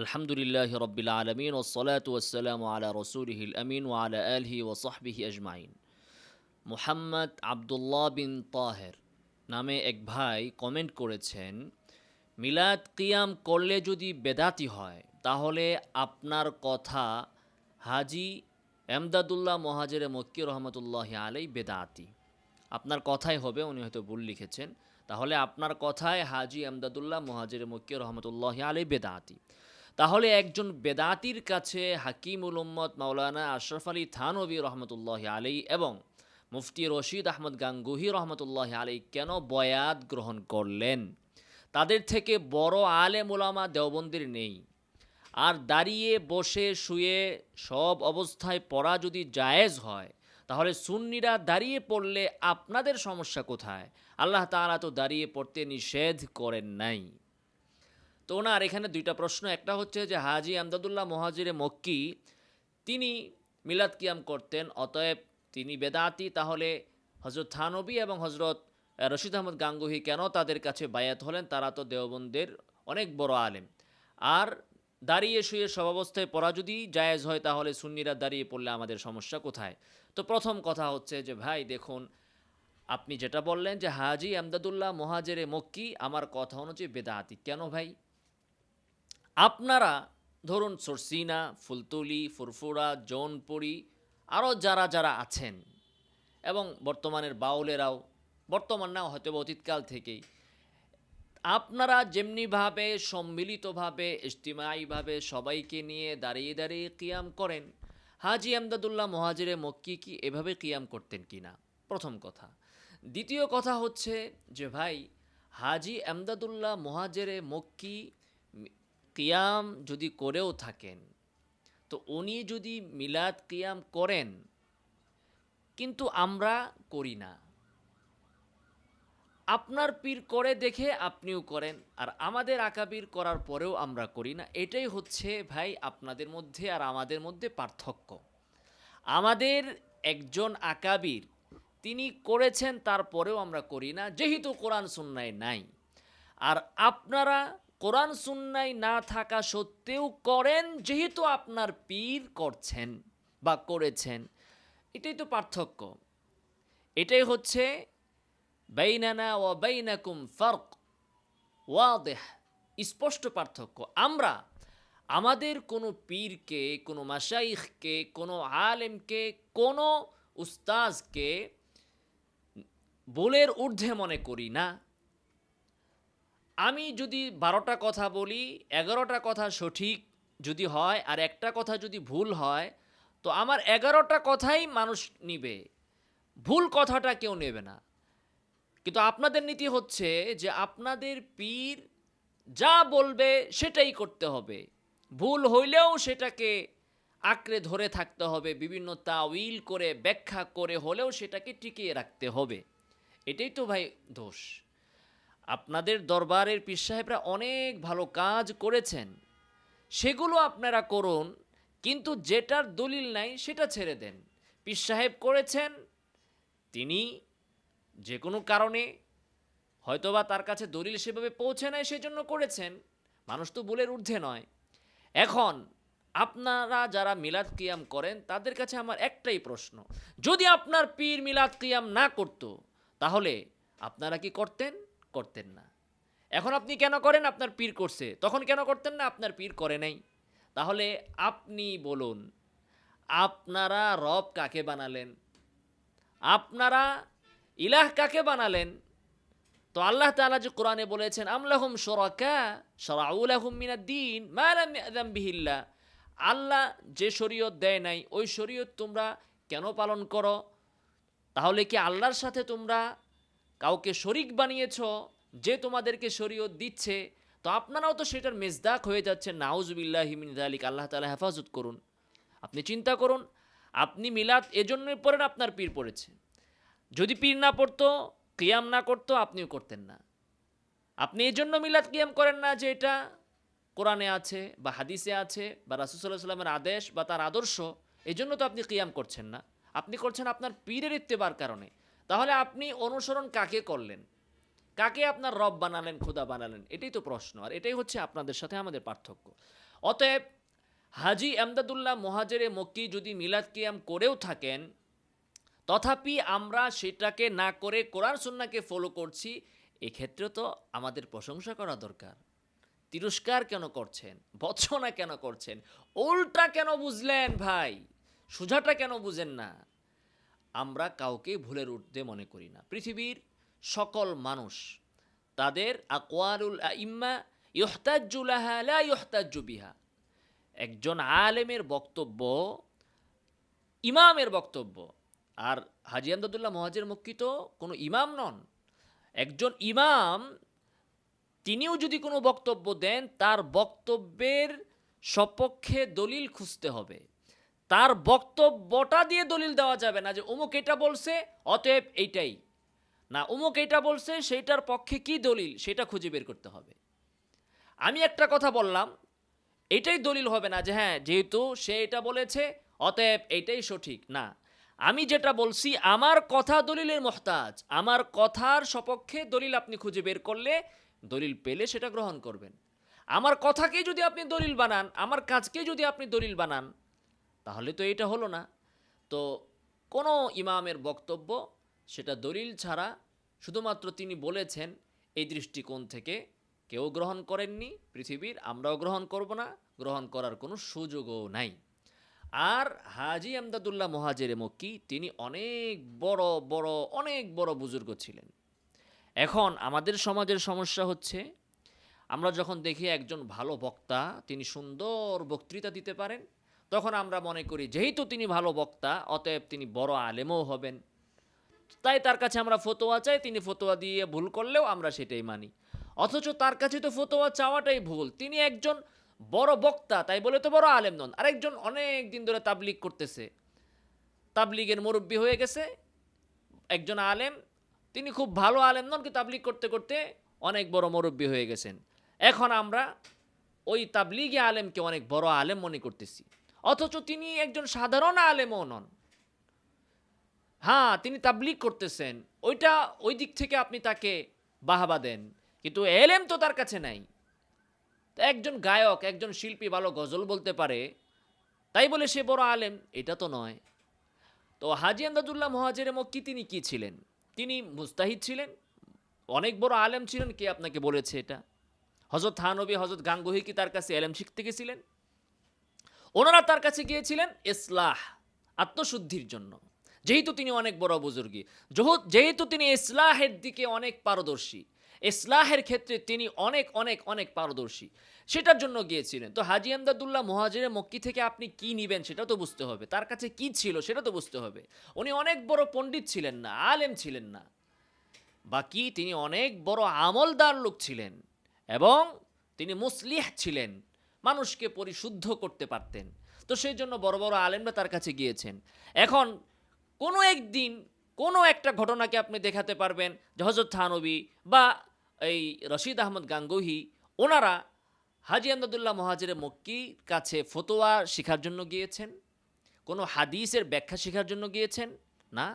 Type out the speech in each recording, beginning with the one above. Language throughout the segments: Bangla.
আলহামদুলিল্লাহ রবিল আলমিন ও ওসালাম আলা রসুলহিল আমিন ও আলা আলহি ও সাহবিহি আজমাইন। মোহাম্মদ আবদুল্লাহ বিন তাহের নামে এক ভাই কমেন্ট করেছেন, মিলাদ কিয়াম করলে যদি বেদাতি হয়, তাহলে আপনার কথা হাজি এমদাদুল্লাহ মহাজের মক্কি রহমতুল্লাহ আলাই বেদাতি। আপনার কথাই হবে, উনি হয়তো ভুল লিখেছেন। তাহলে আপনার কথায় হাজি আমদাদুল্লাহ মহাজের মক্কি রহমতুল্লাহ আলাই বেদাতি। তাহলে একজন বেদাতির কাছে হাকিমুল উম্মদ মাওলানা আশরাফ আলী থানবী রহমতুল্লাহ আলী এবং মুফতি রশিদ আহমদ গাঙ্গুহি রহমতুল্লাহ আলী কেন বয়াত গ্রহণ করলেন? তাদের থেকে বড় আলে মোলামা দেওবন্দির নেই। আর দাঁড়িয়ে বসে শুয়ে সব অবস্থায় পড়া যদি জায়েজ হয়, তাহলে সুন্নিরা দাঁড়িয়ে পড়লে আপনাদের সমস্যা কোথায়? আল্লাহ তাআলা তো দাঁড়িয়ে পড়তে নিষেধ করেন নাই। তো ওনার এখানে দুইটা প্রশ্ন। একটা হচ্ছে যে, হাজি আমদাদুল্লাহ মহাজিরে মক্কি, তিনি মিলাদ কিয়াম করতেন, অতএব তিনি বেদাতি, তাহলে হজরত থানবী এবং হজরত রশিদ আহমদ গাঙ্গুহি কেন তাদের কাছে বায়াত হলেন? তারা তো দেওবন্দের অনেক বড় আলেম। আর দাঁড়িয়ে শুয়ে সব অবস্থায় পড়া যদি জায়েজ হয়, তাহলে সুন্নিরা দাঁড়িয়ে পড়লে আমাদের সমস্যা কোথায়? তো প্রথম কথা হচ্ছে যে, ভাই দেখুন, আপনি যেটা বললেন যে, হাজি আমদাদুল্লাহ মহাজেরে মক্কি, আমার কথা অনুযায়ী বেদাতি। কেন ভাই? আপনারা ধরুন সরসিনা, ফুলতুলি, ফুরফুরা, জৌনপুরি আরও যারা যারা আছেন এবং বর্তমানের বাউলেরাও, বর্তমান না, হয়তো অতীতকাল থেকেই, আপনারা যেমনিভাবে সম্মিলিতভাবে ইজতিমাইভাবে সবাইকে নিয়ে দাঁড়িয়ে দাঁড়িয়ে কিয়াম করেন, হাজি আমদাদুল্লাহ মহাজিরে মক্কি কি এভাবে কিয়াম করতেন কি না? প্রথম কথা। দ্বিতীয় কথা হচ্ছে যে ভাই, হাজি আমদাদুল্লাহ মহাজেরে মক্কি কিয়াম যদি করেও থাকেন, তো উনি যদি মিলাদ কিয়াম করেন, কিন্তু আমরা করি না। আপনার পীর করে দেখে আপনিও করেন, আর আমাদের আকাবির করার পরেও আমরা করি না। এটাই হচ্ছে ভাই আপনাদের মধ্যে আর আমাদের মধ্যে পার্থক্য। আমাদের একজন আকাবির, তিনি করেছেন তারপরেও আমরা করি না, যেহেতু কোরআন সুন্নায় নাই। আর আপনারা কোরআন সুন্নায় না থাকা সত্ত্বেও করেন, যেহেতু আপনার পীর করছেন বা করেছেন। এটাই তো পার্থক্য। এটাই হচ্ছে বাইনানা ও বাইনাকুম ফারক। ওয়াদেহ। স্পষ্ট পার্থক্য। আমরা আমাদের কোনো পীরকে, কোনো মাসাইখকে কোনো আলেমকে, কোনো উস্তাজকে বলের ঊর্ধ্বে মনে করি না। আমি যদি বারোটা কথা বলি, এগারোটা কথা সঠিক যদি হয় আর একটা কথা যদি ভুল হয়, তো আমার এগারোটা কথাই মানুষ নিবে। ভুল কথাটা কেউ নেবে না। কিন্তু আপনাদের নীতি হচ্ছে যে আপনাদের পীর যা বলবে সেটাই করতে হবে। ভুল হইলেও সেটাকে আঁকড়ে ধরে থাকতে হবে, বিভিন্ন তাউইল করে, ব্যাখ্যা করে হলেও সেটাকে টিকিয়ে রাখতে হবে। এটাই তো ভাই দোষ। আপনাদের দরবারের পীর সাহেবরা অনেক ভালো কাজ করেছেন। সেগুলো আপনারা করুন, কিন্তু যেটার দলিল নাই সেটা ছেড়ে দেন। পীর সাহেব করেছেন, তিনি যে কোনো কারণে হয়তোবা তার কাছে দলিল সেভাবে পৌঁছে নাই সেজন্য করেছেন। মানুষ তো বলের ঊর্ধ্বে নয়। এখন আপনারা যারা মিলাদ কিয়াম করেন, তাদের কাছে আমার একটাই প্রশ্ন। যদি আপনার পীর মিলাদ কিয়াম না করত, তাহলে আপনারা কি করতেন? করতেন না। এখন আপনি কেন করেন? আপনার পীর করছে। তখন কেন করতেন না? আপনার পীর করে নাই। তাহলে আপনি বলুন, আপনারা রব কাকে বানালেন? আপনারা ইলাহ কাকে বানালেন? তো আল্লাহ তাআলা যে কোরআনে বলেছেন আমলাহুম শুরাকা শারাউলাহুম মিনাদ-দীন মা লাম বিহিল্লাহ। আল্লাহ যে শরীয়ত দেয় নাই, ওই শরীয়ত তোমরা কেন পালন করো? তাহলে কি আল্লাহর সাথে তোমরা কাউকে শরিক বানিয়েছ, যে তোমাদেরকে শরীয়ত দিচ্ছে, তো আপনারাও তো সেটার মেজদাক হয়ে যাচ্ছে নাউজুবিল্লাহি যালিক, আল্লাহ তাআলা হেফাজত করুন। আপনি চিন্তা করুন, আপনি মিলাদ এজন্যই পড়েন, আপনার পীর পড়েছে। যদি পীর না পড়তো, কিয়াম না করতো, আপনিও করতেন না। আপনি এই জন্য মিলাদ কিয়াম করেন না যে এটা কোরআনে আছে বা হাদিসে আছে বা রাসুসাল্লাহ সাল্লামের আদেশ বা তার আদর্শ এই জন্য তো আপনি কিয়াম করছেন না। আপনি করছেন আপনার পীরের ইত্তেবার কারণে। তাহলে আপনি অনুসরণ কাকে করলেন? কাকে আপনার রব বানালেন, খোদা বানালেন? এটাই তো প্রশ্ন, আর এটাই হচ্ছে আপনাদের সাথে আমাদের পার্থক্য। অতএব হাজি আমদাদুল্লাহ মহাজেরে মক্কি যদি মিলাদ কিয়াম করেও থাকেন, তথাপি আমরা সেটাকে না করে কোরআন সুন্নাকে ফলো করছি, এক্ষেত্রে তো আমাদের প্রশংসা করা দরকার। তিরস্কার কেন করছেন? বৎসনা কেন করছেন? উল্টা কেন বুঝলেন ভাই? সোজাটা কেন বুঝেন না? আমরা কাউকে ভুলের উঠতে মনে করি না। পৃথিবীর সকল মানুষ তাদের আকোয়ারুল ইম্মা ইহতাজুলাহা লা ইহতাজু বিহা। একজন আলেমের বক্তব্য, ইমামের বক্তব্য। আর হাজি আমদাদুল্লাহ মহাজের মক্কি তো কোনো ইমাম নন। একজন ইমাম, তিনিও যদি কোনো বক্তব্য দেন, তার বক্তব্যের সপক্ষে দলিল খুঁজতে হবে। তার বক্তব্যটা দিয়ে দলিল দেওয়া যাবে না যে অমুক এটা বলছে, অতএব এইটাই। না, অমুক এটা বলছে, সেইটার পক্ষে কি দলিল, সেটা খুঁজে বের করতে হবে। আমি একটা কথা বললাম, এটাই দলিল হবে না যে হ্যাঁ যেহেতু সে এটা বলেছে, অতএব এইটাই সঠিক। না, আমি যেটা বলছি, আমার কথা দলিলের মহতাজ। আমার কথার সপক্ষে দলিল আপনি খুঁজে বের করলে দলিল পেলে সেটা গ্রহণ করবেন। আমার কথাকেই যদি আপনি দলিল বানান, আমার কাজকেই যদি আপনি দলিল বানান তাহলে তো এটা হলো না। তো কোনো ইমামের বক্তব্য, সেটা দলিল ছাড়া শুধুমাত্র তিনি বলেছেন, এই দৃষ্টিকোণ থেকে কেউ গ্রহণ করেননি পৃথিবীর, আমরাও গ্রহণ করব না, গ্রহণ করার কোনো সুযোগও নাই। আর হাজি আমদাদুল্লাহ মহাজের মক্কি, তিনি অনেক বড় বড়, অনেক বড় বুজুর্গ ছিলেন। এখন আমাদের সমাজের সমস্যা হচ্ছে, আমরা যখন দেখি একজন ভালো বক্তা, তিনি সুন্দর বক্তৃতা দিতে পারেন তখন আমরা মনে করি, যেহেতু তিনি ভালো বক্তা, অতএব তিনি বড় আলেমও হবেন। তাই তার কাছে আমরা ফতোয়া চাই, তিনি ফতোয়া দিয়ে ভুল করলেও আমরা সেটাই মানি। অথচ তার কাছে তো ফতোয়া চাওয়াটাই ভুল। তিনি একজন বড় বক্তা, তাই বলে তো বড় আলেম নন, আরেকজন অনেক দিন ধরে তাবলিগ করতেছে। তাবলিগের মুরব্বী হয়ে গেছে, একজন আলেম, তিনি খুব ভালো আলেম নন কি তাবলিগ করতে করতে অনেক বড় মুরব্বী হয়ে গেছেন। এখন আমরা ওই তাবলিগি আলেমকে অনেক বড় আলেম মনে করতেছি। অথচ তিনি একজন সাধারণ আলেমও নন। হ্যাঁ তিনি তাবলিগ করতেছেন। ওইটা ওই দিক থেকে আপনি তাকে বাহাবা দেন। কিন্তু এলেম তো তার কাছে নাই। একজন গায়ক, একজন শিল্পী ভালো গজল বলতে পারে, তাই বলে সে বড় আলেম, এটা তো নয়। তো হাজি আমদাদুল্লাহ মহাজের মক্কি তিনি কি ছিলেন? তিনি মুস্তাহিদ ছিলেন, অনেক বড় আলেম ছিলেন, কে আপনাকে বলেছে এটা? হজরত থানবী হজরত গাঙ্গুহি কি তার কাছে এলেম শিখতে গেছিলেন? ওনারা তার কাছে গিয়েছিলেন ইসলাহ, আত্মশুদ্ধির জন্য। যেহেতু তিনি অনেক বড় বুজুর্গী যেহেতু তিনি ইসলাহের দিকে অনেক পারদর্শী, ইসলাহের ক্ষেত্রে তিনি অনেক অনেক অনেক পারদর্শী, সেটার জন্য গিয়েছিলেন। তো হাজি আমদাদুল্লাহ মহাজিরে মক্কি থেকে আপনি কি নিবেন সেটা তো বুঝতে হবে। তার কাছে কি ছিল সেটা তো বুঝতে হবে। উনি অনেক বড় পণ্ডিত ছিলেন না, আলেম ছিলেন না। বাকি তিনি অনেক বড় আমলদার লোক ছিলেন এবং তিনি মুসলিহ ছিলেন। মানুষকে পরিশুদ্ধ করতে পারতেন। তো সেই জন্য বড় বড় আলেমরা তার কাছে গিয়েছেন। এখন কোনো একদিন কোনো একটা ঘটনাকে আপনি দেখাতে পারবেন হজরত থানবী বা এই রশিদ আহমদ গাঙ্গুহি, ওনারা হাজি আমদাদুল্লাহ মহাজির মক্কির কাছে ফতোয়া শেখার জন্য গিয়েছেন, কোনো হাদিসের ব্যাখ্যা শেখার জন্য গিয়েছেন, না।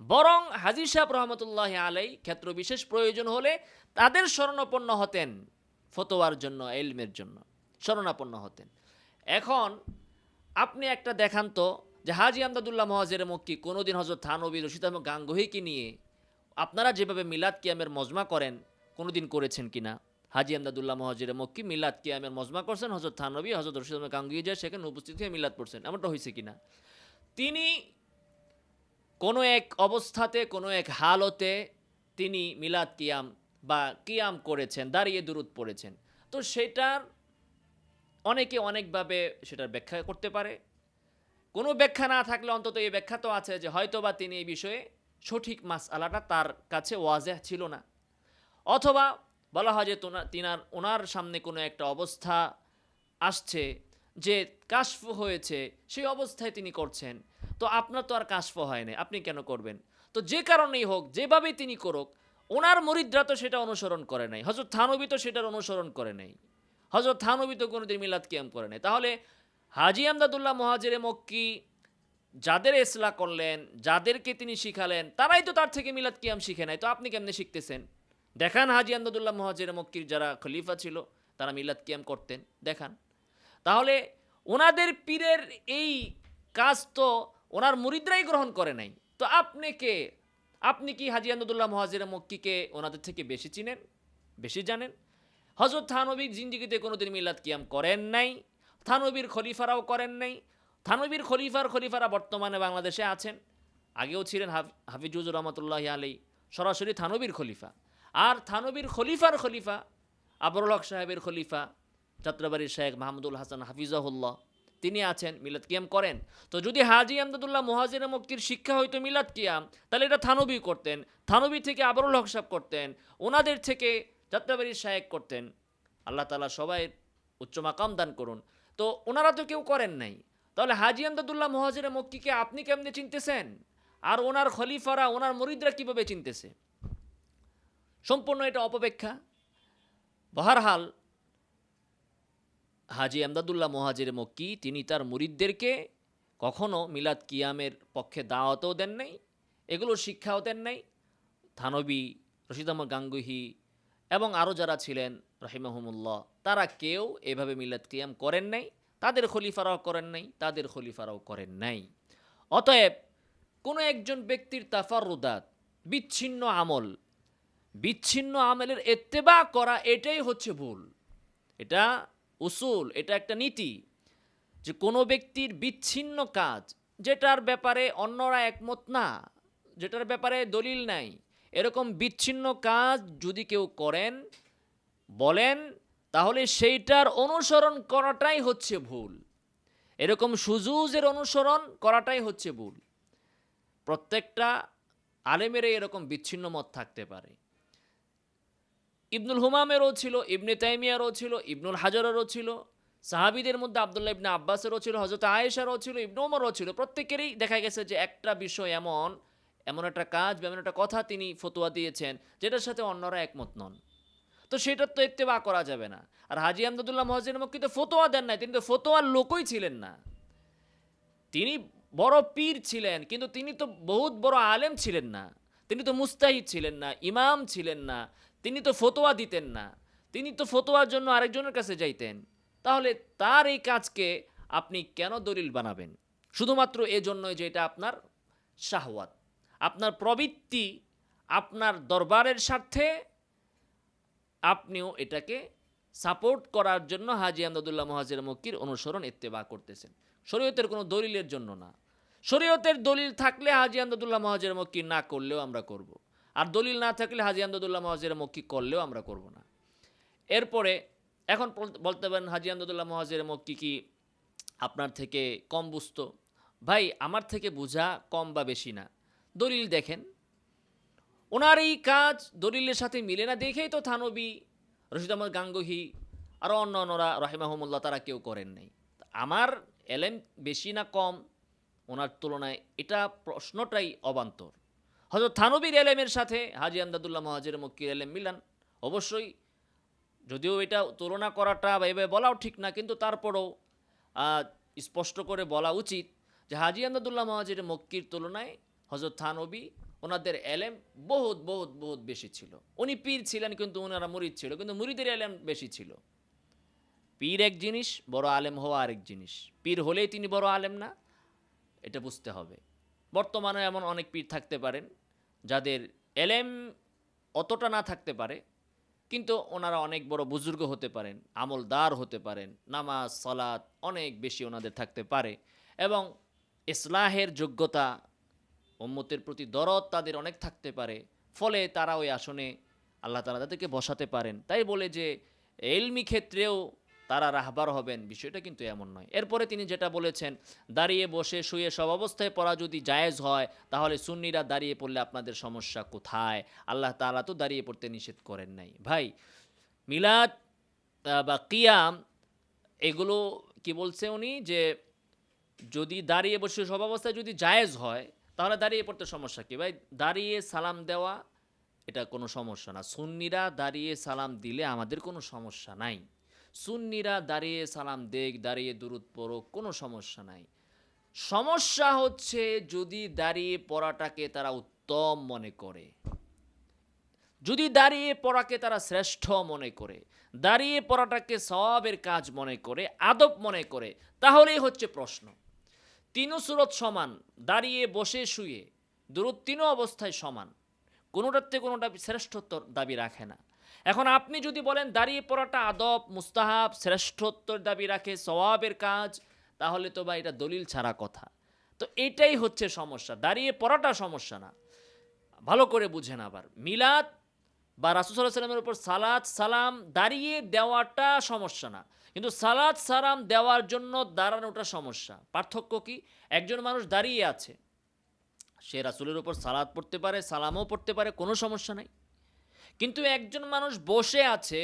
বরং হাজির সাহেব রহমতুল্লাহ আলাই ক্ষেত্র বিশেষ প্রয়োজন হলে তাদের শরণাপন্ন হতেন ফতোয়ার জন্য, এলমের জন্য। শরণাপন্ন হতেন। এখন আপনি একটা দেখান তো যে হাজি আমদাদুল্লাহ মহাজের মক্কি কোনোদিন হজরত থানবী রশিদ আহমদ গাঙ্গুহিকে নিয়ে আপনারা যেভাবে মিলাদ কিয়ামের মজমা করেন কোনোদিন করেছেন কি না হাজি আমদাদুল্লাহ মহাজির মক্কি মিলাদ কিয়ামের মজমা করছেন হজরত থানবী হজরত রশিদ আহমদ গাঙ্গুহি যায় সেখানে উপস্থিত হয়ে মিলাদ পড়ছেন। এমনটা হয়েছে কি না তিনি কোনো এক অবস্থাতে, কোনো এক হালতে তিনি মিলাদ কিয়াম বা কিয়াম করেছেন, দাঁড়িয়ে দূরত পড়েছেন। তো সেটার অনেকে অনেকভাবে সেটার ব্যাখ্যা করতে পারে। কোনো ব্যাখ্যা না থাকলে অন্তত এই ব্যাখ্যা তো আছে যে হয়তোবা তিনি এই বিষয়ে সঠিক মাস আলাটা তার কাছে ওয়াজেহ ছিল না। অথবা বলা হয় যে তোনা- তিনার, ওনার সামনে কোনো একটা অবস্থা আসছে যে কাশফ হয়েছে, সেই অবস্থায় তিনি করছেন। তো আপনার তো আর কাশফ হয় না আপনি কেন করবেন? তো যে কারণেই হোক, যেভাবেই তিনি করুক, ওনার মরিদ্রা তো সেটা অনুসরণ করে নাই হজরত থানবী তো সেটার অনুসরণ করে নাই। হজরত থানবী তো কোনোদিন মিলাদ কিয়াম করে নাই। তাহলে হাজি আমদাদুল্লাহ মহাজেরে মক্কি যাদের এসলা করলেন, যাদেরকে তিনি শিখালেন, তারাই তো তার থেকে মিলাদ কিয়াম শিখে নাই তো আপনি কেমনে শিখতেছেন? দেখান হাজি আমদাদুল্লাহ মহাজের মক্কির যারা খলিফা ছিল, তারা মিলাদ কিয়াম করতেন। দেখান। তাহলে ওনাদের পীরের এই কাজ তো ওনার মুরিদরাই গ্রহণ করে নাই। তো আপনি কে? আপনি কি হাজি আন্দুল্লাহ মহাজির মক্কিকে ওনাদের থেকে বেশি চিনেন, বেশি জানেন? হজরত থানবীর জিন্দিগিতে কোনোদিন মিলাদ কিয়াম করেন নাই, থানবীর খলিফারাও করেন নাই। থানবীর খলিফার খলিফারা বর্তমানে বাংলাদেশে আছেন, আগেও ছিলেন হাফ, হাফিজুজুর রহমতুল্লাহ আলী সরাসরি থানবীর খলিফা। আর থানবীর খলিফার খলিফা আবরুল হক সাহেবের খলিফা যাত্রাবাড়ির শেখ মাহমুদুল হাসান হাফিজাহুল্লাহ, তিনি আছেন, মিলাদ কিয়াম করেন। তো যদি হাজি আমদাদুল্লাহ মহাজির মুক্তির শিক্ষা হইতো মিলাদ কিয়াম, তাহলে এটা থানবী করতেন, থানবী থেকে আবরুল হক সাহেব করতেন, ওনাদের থেকে যাত্রাবাড়ির শায়েক করতেন। আল্লাহ তালা সবাই উচ্চ মাকাম দান করুন। তো ওনারা তো কেউ করেন নাই। তাহলে হাজি আমদাদুল্লাহ মহাজির মক্কিকে আপনি কেমনে চিনতেছেন? আর ওনার খলিফারা, ওনার মরিদরা কীভাবে চিনতেছে? সম্পূর্ণ এটা অপব্যাখ্যা। বহারহাল হাজি আমদাদুল্লাহ মহাজির মক্কি, তিনি তার মুরিদদেরকে কখনো মিলাদ কিয়ামের পক্ষে দাওয়াতও দেন নাই এগুলো শিক্ষাও দেন নাই। থানবী রশিদ আহমদ গাঙ্গুহি এবং আরও যারা ছিলেন, রহিমাহমুল্লাহ, তারা কেউ এভাবে মিলাদ কিয়াম করেন নাই, তাদের খলিফারাও করেন নাই, তাদের খলিফারাও করেন নাই। অতএব কোনো একজন ব্যক্তির তাফারুদাত বিচ্ছিন্ন আমল, বিচ্ছিন্ন আমলের এত্তেবা করা এটাই হচ্ছে ভুল। এটা উসুল, এটা একটা নীতি যে কোনো ব্যক্তির বিচ্ছিন্ন কাজ, যেটার ব্যাপারে অন্যরা একমত না, যেটার ব্যাপারে দলিল নাই এরকম বিচ্ছিন্ন কাজ যদি কেউ করেন, বলেন, তাহলে সেইটার অনুসরণ করাটাই হচ্ছে ভুল। এরকম সুজুজের অনুসরণ করাটাই হচ্ছে ভুল। প্রত্যেকটা আলেমেরই এরকম বিচ্ছিন্ন মত থাকতে পারে। ইবনুল হুমামেরও ছিল, ইবনে তাইমিয়ারও ছিল, ইবনুল হাজারেরও ছিল, সাহাবিদের মধ্যে আবদুল্লাহ ইবনে আব্বাসেরও ছিল হজরত আয়েশারও ছিল, ইবনু ছিল। প্রত্যেকেরই দেখা গেছে যে একটা বিষয় এমন এমন একটা কাজ বা এমন একটা কথা তিনি ফতোয়া দিয়েছেন, যেটার সাথে অন্যরা একমত নন। তো সেটার তো ইত্তেবা করা যাবে না। আর হাজি আমদাদুল্লাহ মহাজির মক্কি তো ফতোয়া দেন নাই, তিনি তো ফতোয়ার লোকই ছিলেন না। তিনি বড় পীর ছিলেন, কিন্তু তিনি তো বহুত বড় আলেম ছিলেন না। তিনি তো মুস্তাহিদ ছিলেন না, ইমাম ছিলেন না, তিনি তো ফতোয়া দিতেন না। তিনি তো ফতোয়ার জন্য আরেকজনের কাছে যাইতেন। তাহলে তার এই কাজকে আপনি কেন দলিল বানাবেন? শুধুমাত্র এজন্যই যে এটা আপনার শাহওয়াত। আপনার প্রবৃত্তি আপনার দরবারের স্বার্থে, আপনিও এটাকে সাপোর্ট করার জন্য হাজি আমদাদুল্লাহ মহাজির মক্কির অনুসরণ ইত্তেবা করতেছেন। শরীয়তের কোনো দলিলের জন্য না। শরীয়তের দলিল থাকলে হাজি আমদাদুল্লাহ মহাজির মক্কি না করলেও আমরা করব। আর দলিল না থাকলে হাজি আমদাদুল্লাহ মহাজির মক্কি করলেও আমরা করব না। এরপরে এখন বলতে পারেন হাজি আমদাদুল্লাহ মহাজির মক্কি কি আপনার থেকে কম বুঝতো? ভাই, আমার থেকে বোঝা কম বা বেশি না। দলিল দেখেন। ওনার এই কাজ দলিলের সাথে মিলে না দেখেই তো থানবী রশিদ আহমদ গাঙ্গুহি আরও অন্য অন্যরা রাহিমাহমুল্লাহ তারা কেউ করেন নাই। আমার এলেম বেশি না কম? ওনার তুলনায় এটা প্রশ্নটাই অবান্তর। হয়তো থানবীর এলেমের সাথে হাজি আমদাদুল্লাহ মহাজির মক্কির এলেম মিলান? অবশ্যই, যদিও এটা তুলনা করাটা বা এভাবে বলাও ঠিক না, কিন্তু তারপরও স্পষ্ট করে বলা উচিত যে হাজি আমদাদুল্লাহ মহাজির মক্কির তুলনায় হজরত থানবী, ওনাদের এলেম বহুত বহুত বহুত বেশি ছিল। উনি পীর ছিলেন কিন্তু ওনারা মুরিদ ছিল, কিন্তু মুরিদের এলেম বেশি ছিল। পীর এক জিনিস, বড় আলেম হওয়া আরেক জিনিস। পীর হলেই তিনি বড় আলেম না, এটা বুঝতে হবে। বর্তমানে এমন অনেক পীর থাকতে পারেন, যাদের এলেম অতটা না থাকতে পারে, কিন্তু ওনারা অনেক বড় বুজুর্গ হতে পারেন, আমলদার হতে পারেন, নামাজ, সালাত অনেক বেশি ওনাদের থাকতে পারে এবং ইসলাহের যোগ্যতা উম্মতের প্রতি দরদ তাদের অনেক থাকতে পারে। ফলে তারা ওই আসনে আল্লাহ তালা তাদেরকে বসাতে পারেন। তাই বলে যে, এলমি ক্ষেত্রেও তারা রাহবার হবেন, বিষয়টা কিন্তু এমন নয়। এরপরে তিনি যেটা বলেছেন, দাঁড়িয়ে বসে শুয়ে সব অবস্থায় পড়া যদি জায়েজ হয়, তাহলে সুন্নিরা দাঁড়িয়ে পড়লে আপনাদের সমস্যা কোথায়? আল্লাহ তাআলা তো দাঁড়িয়ে পড়তে নিষেধ করেন নাই। ভাই, মিলাদ বা কিয়াম, এগুলো কি বলছে উনি? যে, যদি দাঁড়িয়ে বসে সব অবস্থায় যদি জায়েজ হয় তাহলে দাঁড়িয়ে পড়তে সমস্যা কি? ভাই, দাঁড়িয়ে সালাম দেওয়া এটা কোনো সমস্যা না। সুন্নিরা দাঁড়িয়ে সালাম দিলে আমাদের কোনো সমস্যা নাই। সুন্নিরা দাঁড়িয়ে সালাম দেখ দাঁড়িয়ে দূরত পড়ো কোনো সমস্যা নাই। সমস্যা হচ্ছে যদি দাঁড়িয়ে পড়াটাকে তারা উত্তম মনে করে। যদি দাঁড়িয়ে পড়াকে তারা শ্রেষ্ঠ মনে করে, দাঁড়িয়ে পড়াটাকে সবের কাজ মনে করে, আদব মনে করে, তাহলেই হচ্ছে প্রশ্ন। তিনও সুরত সমান, দাঁড়িয়ে, বসে, শুয়ে। দুরুদ তিনও অবস্থায় সমান। কোনোটাতে কোনোটা শ্রেষ্ঠত্বর দাবি রাখে না। এখন আপনি যদি বলেন, দাঁড়িয়ে পড়াটা আদব, মুস্তাহাব, শ্রেষ্ঠত্বর দাবি রাখে, সওয়াবের কাজ, তাহলে তো বা এটা দলিল ছাড়া কথা। তো এটাই হচ্ছে সমস্যা। দাঁড়িয়ে পড়াটা সমস্যা না। ভালো করে বুঝেন আবার। মিলাদ বা রাসুসাল্লাহ সাল্লামের উপর সালাদ সালাম দাঁড়িয়ে দেওয়াটা সমস্যা না। কিন্তু সালাদ সালাম দেওয়ার জন্য দাঁড়ানোটা সমস্যা। পার্থক্য কি? একজন মানুষ দাঁড়িয়ে আছে, সে রাসুলের উপর সালাদ পড়তে পারে, সালামও পড়তে পারে, কোনো সমস্যা নাই। কিন্তু একজন মানুষ বসে আছে,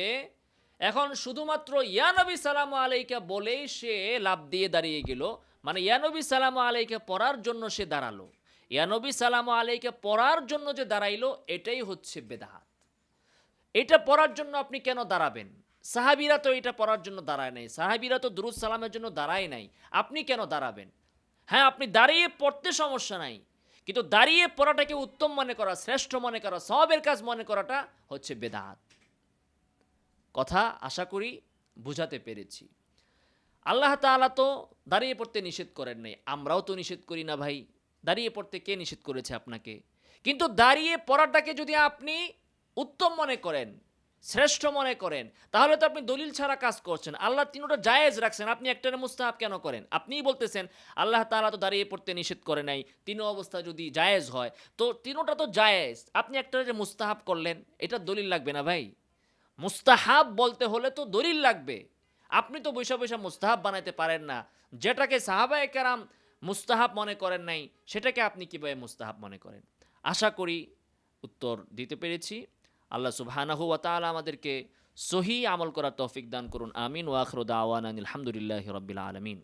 এখন শুধুমাত্র ইয়ানবী সালাম আলাইকা বলেই সে লাভ দিয়ে দাঁড়িয়ে গেল। মানে ইয়ানবী সালাম আলাইকা পড়ার জন্য সে দাঁড়াল। ইয়ানবী সালাম আলাইকা পড়ার জন্য যে দাঁড়াইলো, এটাই হচ্ছে বেদাহাত। এটা পড়ার জন্য আপনি কেন দাঁড়াবেন? সাহাবিরা তো এটা পড়ার জন্য দাঁড়ায় নাই। সাহাবিরা তো দুরুদ সালামের জন্য দাঁড়ায় নাই। আপনি কেন দাঁড়াবেন? হ্যাঁ আপনি দাঁড়িয়ে পড়তে সমস্যা নাই। কিন্তু দাঁড়িয়ে পড়াটাকে উত্তম মনে করা, শ্রেষ্ঠ মনে করা সবের কাজ মনে করাটা হচ্ছে বেদাত। কথা আশা করি বুঝাতে পেরেছি। আল্লাহ তাআলা তো দাঁড়িয়ে পড়তে নিষেধ করেন নাই। আমরাও তো নিষেধ করি না ভাই। দাঁড়িয়ে পড়তে কে নিষেধ করেছে আপনাকে? কিন্তু দাঁড়িয়ে পড়াটাকে যদি আপনি উত্তম মনে করেন, শ্রেষ্ঠ মনে করেন, তাহলে তো আপনি দলিল ছাড়া কাজ করছেন। আল্লাহ তিনোটা জায়েজ রাখছেন। আপনি একটারে মুস্তাহাব কেন করেন? আপনিই বলতেছেন, আল্লাহ তাআলা তো দাঁড়িয়ে পড়তে নিষেধ করে নাই। তিন অবস্থা যদি জায়েজ হয়, তো তিনোটা তো জায়েজ। আপনি একটারে মুস্তাহাব করলেন, এটা দলিল লাগবে না ভাই? মুস্তাহাব বলতে হলে তো দলিল লাগবে। আপনি তো বৈশা বৈশা মুস্তাহাব বানাইতে পারেন না। যেটাকে সাহাবায়ে কেরাম মুস্তাহাব মনে করেন নাই, সেটাকে আপনি কীভাবে মুস্তাহাব মনে করেন? আশা করি উত্তর দিতে পেরেছি। আল্লাহ সুবহানাহু ওয়া আমাদেরকে সহি আমল করার তৌফিক দান করুন। আমিন। ওয়াখরুদ আওয়ান আলহামদুলিল্লাহ রবিল আলামিন।